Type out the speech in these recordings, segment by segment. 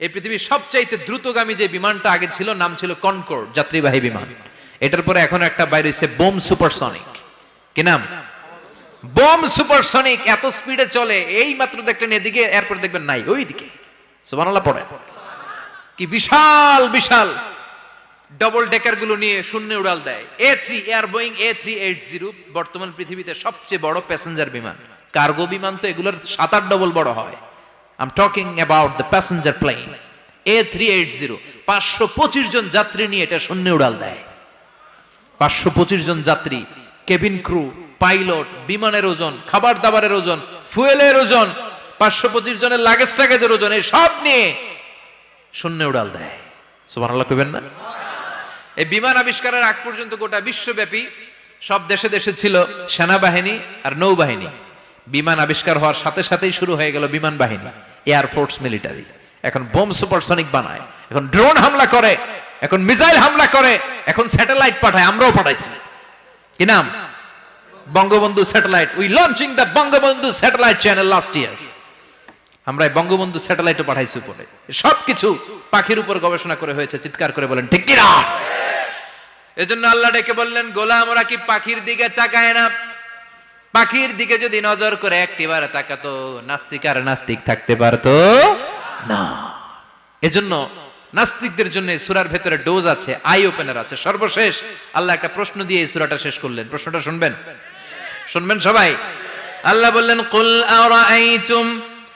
এই পৃথিবীর সবচাইতে দ্রুতগামী যে বিমানটা আগে ছিল, নাম ছিল কনকোর্ড যাত্রীবাহী বিমান। এটার পরে এখন একটা বাইরে হচ্ছে বোম সুপারসনিক। কি নাম? বোম সুপারসনিক, এত স্পিডে চলে, এই মাত্র দেখলেন এদিকে, এরপর দেখবেন নাই, ওইদিকে। সুবহানাল্লাহ পড়ে কি বিশাল বিশাল। ডবল ডেকারগুলো নিয়ে শূন্য উড়াল দেয়। A three air Boeing A three eight zero বর্তমান পৃথিবীতে সবচেয়ে বড় প্যাসেঞ্জার বিমান। কার্গো বিমান তো এগুলোর সাত আট ডবল বড় হয়। I'm talking about the passenger plane A three eight zero পাঁচশো পঁচিশ জন যাত্রী নিয়ে এটা শূন্য উড়াল দেয়। পাঁচশো পঁচিশ জন যাত্রী কেবিন ক্রু পাইলট বিমানের ওজন খাবার দাবারের ওজন, ফুয়েলের ওজন, পাঁচশো পঁচিশ জনের লাগেজ টাগেজের ওজন, এই সব নিয়ে শূন্য উড়াল দেয়। সুমান আল্লাহ না? এই বিমান আবিষ্কারের আগ পর্যন্ত গোটা বিশ্বব্যাপী সব দেশে দেশে ছিল সেনাবাহিনী আর নৌবাহিনী। বিমান আবিষ্কার হওয়ার সাথে সাথেই শুরু হয়ে গেল বিমান বাহিনী। এয়ারফোর্স মিলিটারি এখন বোম সুপারসনিক বানায়, এখন ড্রোন হামলা করে, এখন মিসাইল হামলা করে, এখন স্যাটেলাইট পাঠায়, আমরাও পাঠাইছি। কি নাম? Bangabandhu satellite. We launching the Bangabandhu satellite channel last year আমরা বঙ্গবন্ধু স্যাটেলাইটও পাঠাইছি উপরে। সবকিছু পাখির উপর গবেষণা করে হয়েছে, চিৎকার করে বলেন, ঠিক কিনা এজন্য আল্লাহ ডেকে বললেন, গোলাম, ওরা কি পাখির দিকে তাকায় না? পাখির দিকে যদি নজর করে একটিবার তাকাতো, নাস্তিক আর নাস্তিক থাকতে পারতো না। এজন্য নাস্তিকদের জন্য সুরার ভেতরে ডোজ আছে, আই ওপেনার আছে। সর্বশেষ আল্লাহ একটা প্রশ্ন দিয়ে এই সুরাটা শেষ করলেন। প্রশ্নটা শুনবেন? শুনবেন সবাই? আল্লাহ বললেন, কুল আরাআইতুম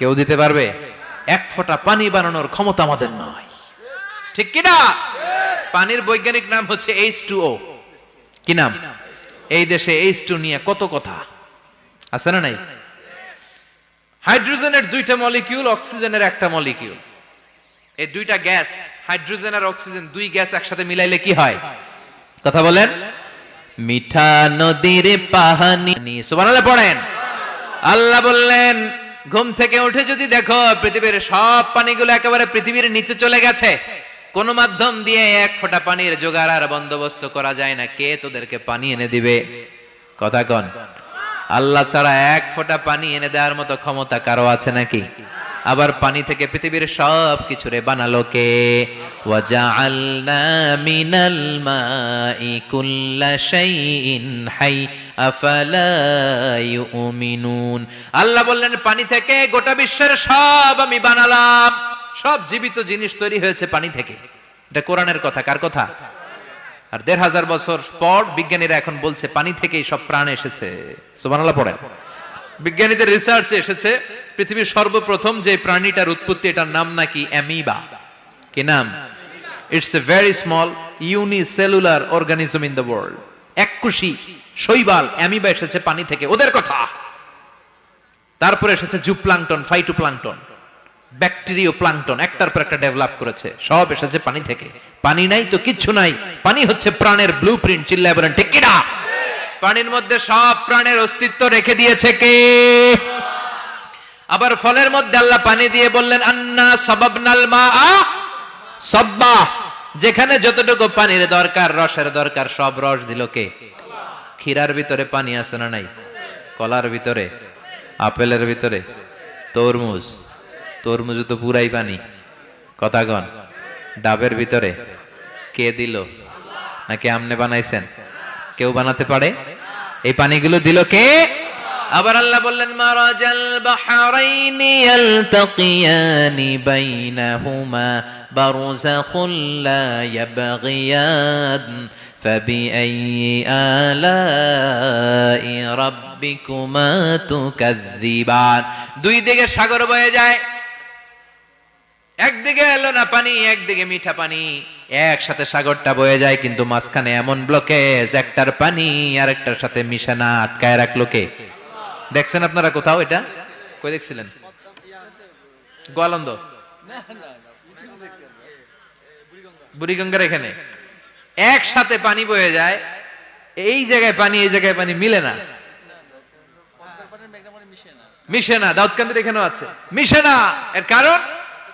কেউ দিতে পারবে? এক ফোঁটা পানি বানানোর ক্ষমতা আমাদের নয় ঠিক কিনা পানির বৈজ্ঞানিক নাম হচ্ছে এইচ টু ও। কি নাম? এই দেশে এইচ টু নিয়ে কত কথা? আছে না নাই? হাইড্রোজেনের দুইটা মলিকিউল, অক্সিজেনের একটা মলিকিউল। এই দুইটা গ্যাস, হাইড্রোজেন আর অক্সিজেন, দুই গ্যাস একসাথে মিলাইলে কি হয়? কথা বলেন। মিঠা নদীর পাহানি। সুবহানাল্লাহ পড়েন। আল্লাহ বললেন ঘুম থেকে উঠে যদি দেখো পৃথিবীর সব পানিগুলো একেবারে পৃথিবীর নিচে চলে গেছে, কোন মাধ্যম দিয়ে এক ফোঁটা পানির জোগাড় আর বন্দোবস্ত করা যায় না, কে তোদেরকে পানি এনে দিবে? কথা কন। আল্লাহ ছাড়া এক ফোঁটা পানি এনে দেওয়ার মতো ক্ষমতা কারও আছে নাকি? আবার পানি থেকে পৃথিবীর সব কিছু রে বানালো কে? ওয়াজআলনা মিনাল মাই কুল্লা শাইইন হাই, আফালা আল্লাহ বললেন, পানি থেকে গোটা বিশ্বের সব আমি বানালাম। সব জীবিত জিনিস তৈরি হয়েছে পানি থেকে। এটা কোরআনের কথা, কার কথা? আর দেড় হাজার বছর পর বিজ্ঞানীরা এখন বলছে, পানি থেকেই সব প্রাণ এসেছে। সুবহানাল্লাহ পড়েন। বিজ্ঞানীদের রিসার্চে এসেছে, পৃথিবীর সর্বপ্রথম যে প্রাণীটার উৎপত্তি, এটার নাম নাকি অ্যামিবা। কি নাম? It's a very small unicellular organism in the world এককুশি শৈবাল অ্যামিবা এসেছে পানি থেকে, ওদের কথা। তারপরে এসেছে জুপ্লাংটন, ফাইটোপ্লাংটন ব্যাকটেরিও প্লাংটন একটার পর একটা ডেভেলপ করেছে। সব এসেছে পানি থেকে। পানি নাই তো কিচ্ছু নাই। পানি হচ্ছে প্রাণের ব্লু প্রিন্ট চিল্লায় বলেন, ঠিক কিনা? পানির মধ্যে সব প্রাণের অস্তিত্ব রেখে দিয়েছে কে? আবার ফলের মধ্যে আল্লাহ পানি দিয়ে বললেন, আন্না সবাবনাল মা সব্বা। যেখানে যতটুকু পানির দরকার, রসের দরকার, সব রস দিল কে? ক্ষীরার ভিতরে পানি আছে না নাই? কলার ভিতরে? আপেলের ভিতরে? তরমুজ? তরমুজ তো পুরাই পানি। কথাগণ ডাবের ভিতরে? কে দিল? নাকি আমনে বানাইছেন? কেউ বানাতে পারে এই পানিগুলো দিল কে আবার আল্লাহ বললেন মারাজাল বাহারাইনি ইয়ালতাকিয়ানি বাইনাহুমা برزخ لا يبغيان فبأي آلاء ربكما تكذبان দুই দিকে সাগর বয়ে যায় একদিকে এলো না পানি একদিকে মিঠা পানি একসাথে সাগরটা বয়ে যায়, কিন্তু মাঝখানে এমন ব্লকেজ একটার পানি আর একটার সাথে মিশে না আটকায় রাখল কে? দেখছেন আপনারা কোথাও এটা? কই দেখছিলেন? গোয়ালন্দ? বুড়িগঙ্গার এখানে। একসাথে পানি বয়ে যায়, এই জায়গায় পানি, এই জায়গায় পানি মিলে না। মিশে না, দাউদকান্দির এখানেও আছে। মিশে না! এর কারণ,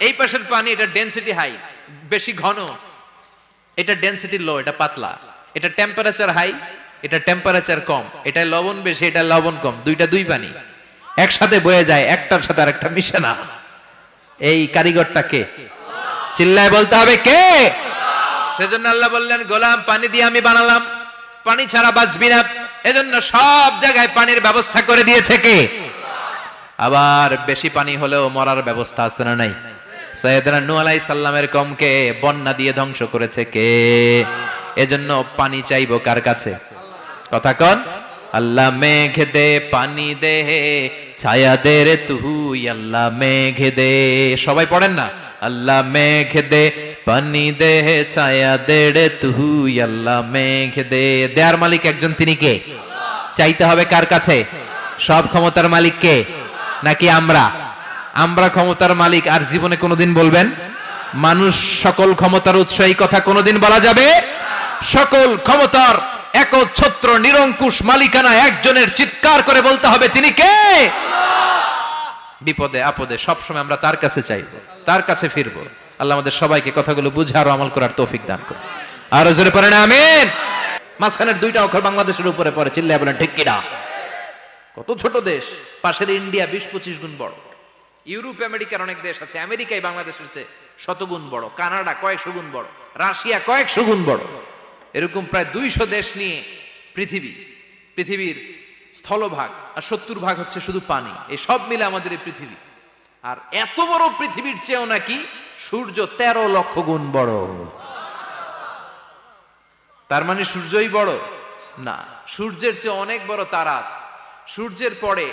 এই পাশের পানি এটা ডেনসিটি হাই বেশি ঘন। এটা ডেনসিটি লো এটা পাতলা। এটা টেম্পারেচার হাই এটা টেম্পারেচার কম। এটা লবণ বেশি, এটা লবণ কম। দুইটা দুই পানি। একসাথে বয়ে যায়, একটার সাথে আরেকটা মিশে না। এই কারিগরটা কে? চিল্লায় বলতে হবে কে? সেজন্য আল্লাহ বললেন, গোলাম, পানি দিয়ে আমি বানালাম। পানি ছাড়া বাঁচবি না। এজন্য সব জায়গায় পানির ব্যবস্থা করে দিয়েছে কে? আবার বেশি পানি হলেও মরার ব্যবস্থা আছে না নাই? সৈয়দনা নূহ আলাইহিস সালামের কমকে বন্যা দিয়ে ধ্বংস করেছে কে? এজন্য পানি চাইব কার কাছে? কথা কন। আল্লাহ মেঘ দে, পানি দে, ছায়া দে রে তুই, আল্লাহ মেঘ দে। সবাই পড়েন না? আল্লাহ মেঘ দে, পানি দে, ছায়া দে রে তুই, আল্লাহ মেঘ দে। দেয়ার মালিক একজন তিনি কে? চাইতে হবে কার কাছে? সব ক্ষমতার মালিক কে? নাকি আমরা? আমরা ক্ষমতার মালিক আর জীবনে কোনোদিন বলবেন, মানুষ সকল ক্ষমতার উৎস, এই কথা কোনোদিন বলা যাবে? সকল ক্ষমতার একচ্ছত্র, নিরঙ্কুশ মালিকানা একজনের চিৎকার করে বলতে হবে, তিনি কে? বিপদে, আপদে, সবসময় আমরা তার কাছে চাইব তার কাছে ফিরবো। আল্লাহ আমাদের সবাইকে কথাগুলো বুঝে আরও আমল করার তৌফিক দান করুন। আরও জোরে পড়েন, আমিন। মাঝখানের দুইটা অক্ষর বাংলাদেশের উপরে পড়ে, চিল্লায় বলেন, ঠিক কিনা? কত ছোট দেশ, পাশের ইন্ডিয়া বিশ পঁচিশ গুণ বড়। ইউরোপ, আমেরিকার অনেক দেশ আছে, আমেরিকায় বাংলাদেশের চেয়ে শতগুণ বড়, কানাডা কয়েকশো গুণ বড়, রাশিয়া কয়েকশো গুণ বড়। এরকম প্রায় দুইশো দেশ নিয়ে পৃথিবী, পৃথিবীর স্থলভাগ আর সত্তর ভাগ হচ্ছে শুধু পানি। এই সব মিলে আমাদের এই পৃথিবী। আর এত বড় পৃথিবীর চেয়েও নাকি সূর্য তেরো লক্ষ গুণ বড়। তার মানে সূর্যই বড়? না, সূর্যের চেয়ে অনেক বড় তারা আছে। সূর্যের পরে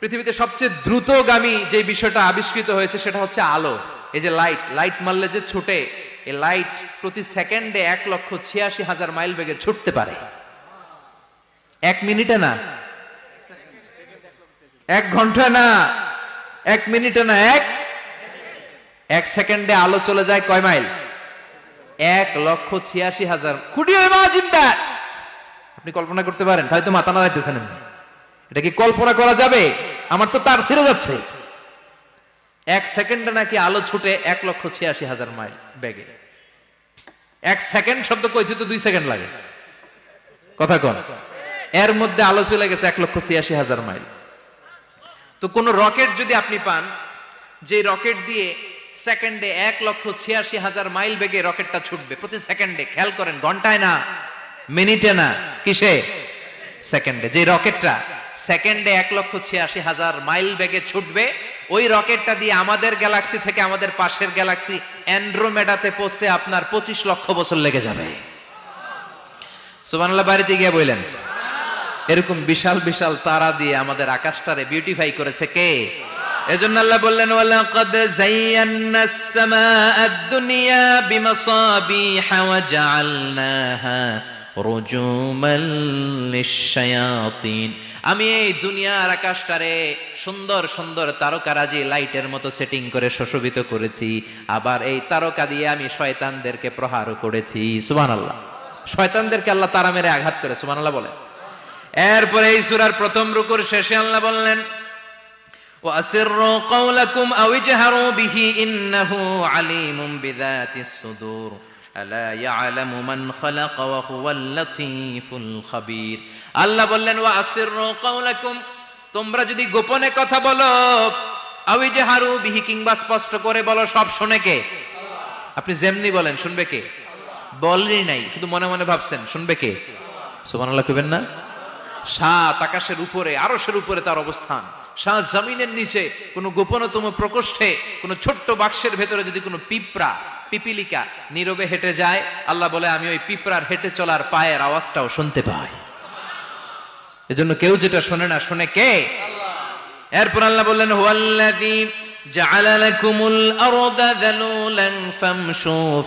পৃথিবীতে সবচেয়ে দ্রুতগামী যে বিষয়টা আবিষ্কৃত হয়েছে সেটা হচ্ছে আলো। এই যে লাইট লাইট মারলে যে ছুটে, এই লাইট প্রতি সেকেন্ডে এক লক্ষ ছিয়াশি হাজার মাইল বেগে ছুটতে পারে। এক মিনিটে না। এক ঘণ্টা না। এক মিনিটে না, এক এক সেকেন্ডে আলো চলে যায় কয় মাইল এক লক্ষ ছিয়াশি হাজার। ইমাজিন আপনি কল্পনা করতে পারেন, হয়তো মাথা নাড়াইতেছেন এমনি। এটা কি কল্পনা করা যাবে? আমার তো তার ছেড়ে যাচ্ছে। এক সেকেন্ডে নাকি আলো ছুটে এক লক্ষ ছিয়াশি হাজার মাইল বেগে। এক সেকেন্ড শব্দ কইতে তো দুই সেকেন্ড লাগে। কথা কন। এর মধ্যে আলো চলে গেছে এক লক্ষ ছিয়াশি হাজার মাইল। তো কোন রকেট যদি আপনি পান, যে রকেট দিয়ে সেকেন্ডে এক লক্ষ ছিয়াশি হাজার মাইল বেগে রকেটটা ছুটবে। প্রতি সেকেন্ডে, খেয়াল করেন, ঘন্টায় না, মিনিটে না, কিসে? সেকেন্ডে। যে রকেটটা সেকেন্ডে এক লক্ষ ছিয়াশি হাজার মাইল বেগে ছুটবে। ওই রকেটটা দিয়ে আমাদের গ্যালাক্সি থেকে আমাদের পাশের গ্যালাক্সি অ্যান্ড্রোমেডাতে পৌঁছতে আপনার পঁচিশ লক্ষ বছর লেগে যাবে। সুবহানাল্লাহ, বাড়িতে গিয়ে বললেন, এরকম বিশাল বিশাল তারা দিয়ে আমাদের আকাশটারে বিউটিফাই করেছে কে? এজন্য আল্লাহ বললেন, ওয়ালাকাদ যায়্যানাস সামাআদ দুনিয়া বিমাসাবিহা ওয়া জাআলনাহা রুজুমান লিশ-শায়াতিন। আমি এই দুনিয়ার আকাশটারে সুন্দর সুন্দর তারকারাজি লাইটের মতো সেটিং করে সুশোভিত করেছি আবার এই তারকা দিয়ে আমি শয়তানদেরকে প্রহারও করেছি সুবহানাল্লাহ শয়তানদেরকে আল্লাহ তারা মেরে আঘাত করে সুবহানাল্লাহ বলে এরপরে এই সূরার প্রথম রুকুর শেষে আল্লাহ বললেন وأسروا قولكم أو اجهروا به إنه عليم بذات الصدور আল্লাহ বললেন তোমরা যদি গোপনে কথা বলো আমি যে হারু বিহি কিংবা স্পষ্ট করে বলো, সব শোনে কে? আপনি যেমনি বলেন, শুনবে কে? বলেনি নাই শুধু মনে মনে ভাবছেন, শুনবে কে? সুমান আল্লাহ কেবেন না? সাত আকাশের উপরে, আরশের উপরে তার অবস্থান। সাত জমিনের নিচে, কোনো গোপনতম প্রকোষ্ঠে, কোনো ছোট্ট বাক্সের ভেতরে যদি কোনো পিঁপড়া পিপিলিকা নীরবে হেঁটে যায়। আল্লাহ বলে, আমি ওই পিঁপড়ার হেঁটে চলার পায়ের আওয়াজটাও শুনতে পাই। এজন্য কেউ যেটা শোনে না, শোনে কে? এরপর আল্লাহ বললেন, হুয়াল্লাযী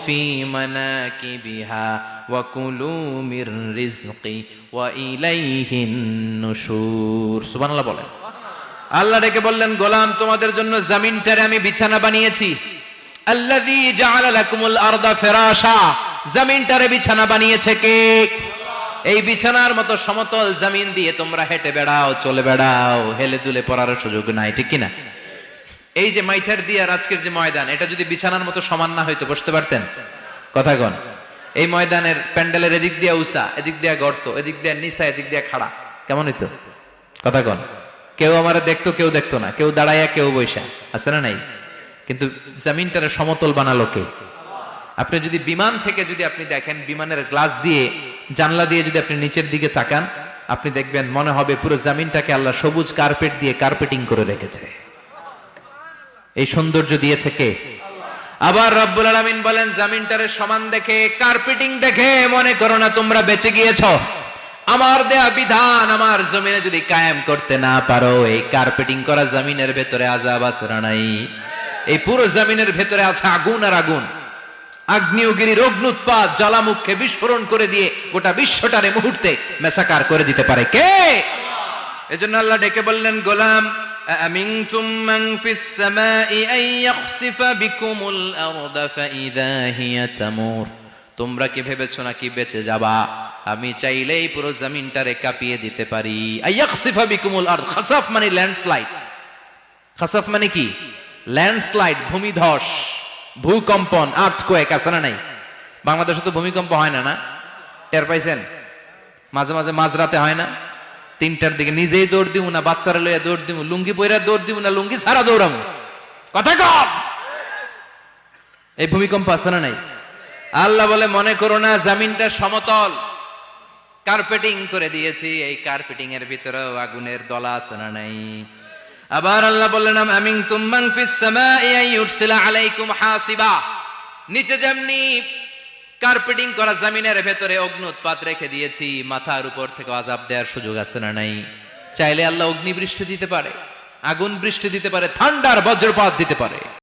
ফি মানাকিবিহা ওয়া কুলু মির রিজকি ওয়া ইলাইহিন নুশুর। সুবহানাল্লাহ বলেন। আল্লাহ ডেকে বললেন, গোলাম, তোমাদের জন্য জমিনটারে আমি বিছানা বানিয়েছি। আল্লাযী জাআলা লাকুমুল আরদা ফিরাশা। জমিনটারে বিছানা বানিয়েছে কে? এই বিছানার মতো সমতল জমিন দিয়ে তোমরা হেঁটে বেড়াও, চলে বেড়াও, হেলে দুলে পড়ার সুযোগ নাই, ঠিক কিনা? এই যে মাইথার দিয়ার আজকের যে ময়দান, এটা যদি বিছানার মতো সমান না হইতো, বসতে পারতেন? কথা কন। এই ময়দানের প্যান্ডেলের এদিক দিয়া উষা এদিক দিয়া গর্ত, এদিক দিয়া নিচা, এদিক দিয়া খাড়া। কেমন হইতো? কথা কন। কেউ আমার দেখতো, কেউ দেখতো না। কেউ দাঁড়াইয়া, কেউ বৈশা আছে না নাই? কিন্তু জমিনটারে সমতল বানালো কে? আপনি যদি বিমান থেকে যদি আপনি দেখেন, বিমানের গ্লাস দিয়ে, জানলা দিয়ে যদি আপনি নিচের দিকে তাকান, আপনি দেখবেন মনে হবে পুরো জমিনটাকে আল্লাহ সবুজ কার্পেট দিয়ে কার্পেটিং করে রেখেছে। এই সৌন্দর্য দিয়েছে কে? আবার রব্বুল আলামিন বলেন, জমিনটারে সমান দেখে, কার্পেটিং দেখে মনে করো না তোমরা বেঁচে গিয়েছো। আমার দেয়া বিধান আমার জমিনে যদি কায়েম করতে না পারো, এই কার্পেটিং করা জমিনের ভেতরে আজাব না নাই। এই পুরো জমিনের ভেতরে আছে আগুন আর আগুন আগ্নেয়গিরির অগ্নুৎপাত জ্বালামুখে বিস্ফোরণ করে দিয়ে গোটা বিশ্বটারে মুহূর্তে মেসাকার করে দিতে পারে কে এজন্য আল্লাহ ডেকে বললেন গোলাম أأمنتم من في السماء أن يخسف بكم الأرض فإذا هي تمور তোমরা কি ভেবেছো নাকি বেঁচে যাবা আমি চাইলেই পুরো জমিনটারে কাঁপিয়ে দিতে পারি আইয়াকসিফা বিকুমুল আরদ খাসাফ মানে ল্যান্ডস্লাইড খাসাফ মানে কি ল্যান্ডস্লাইড ভূমিধস, ভূকম্পন আর্থকোয়েক আছে না নাই? বাংলাদেশে তো ভূমিকম্প হয় না না? টের পাইছেন? মাঝে মাঝে মাঝরাতে হয় না? তিনটার দিকে নিজেই দৌড় দিব না, বাচ্চারা লইয়া দৌড় দিব লুঙ্গি পইরা দৌড় দিব না, লুঙ্গি ছাড়া দৌড়াবো কথা কম এই ভূমিকম্প আছে না নাই? আল্লাহ বলে, মনে করো না, জামিনটা সমতল। কার্পেটিং করে দিয়েছি, এই কার্পেটিং এর ভিতরেও আগুনের দলা আছে না নাই? আবার আল্লাহ বললেন আমিন তুম্মান ফিস সামাই আলাইকুম হাসিবা। নিচে যেমনি কার্পেটিং করা জামিনের ভেতরে অগ্নুৎপাত রেখে দিয়েছি, মাথার উপর থেকে আজাব দেওয়ার সুযোগ আছে না নাই? চাইলে আল্লাহ অগ্নি বৃষ্টি দিতে পারে, আগুন বৃষ্টি দিতে পারে ঠান্ডার বজ্রপাত দিতে পারে।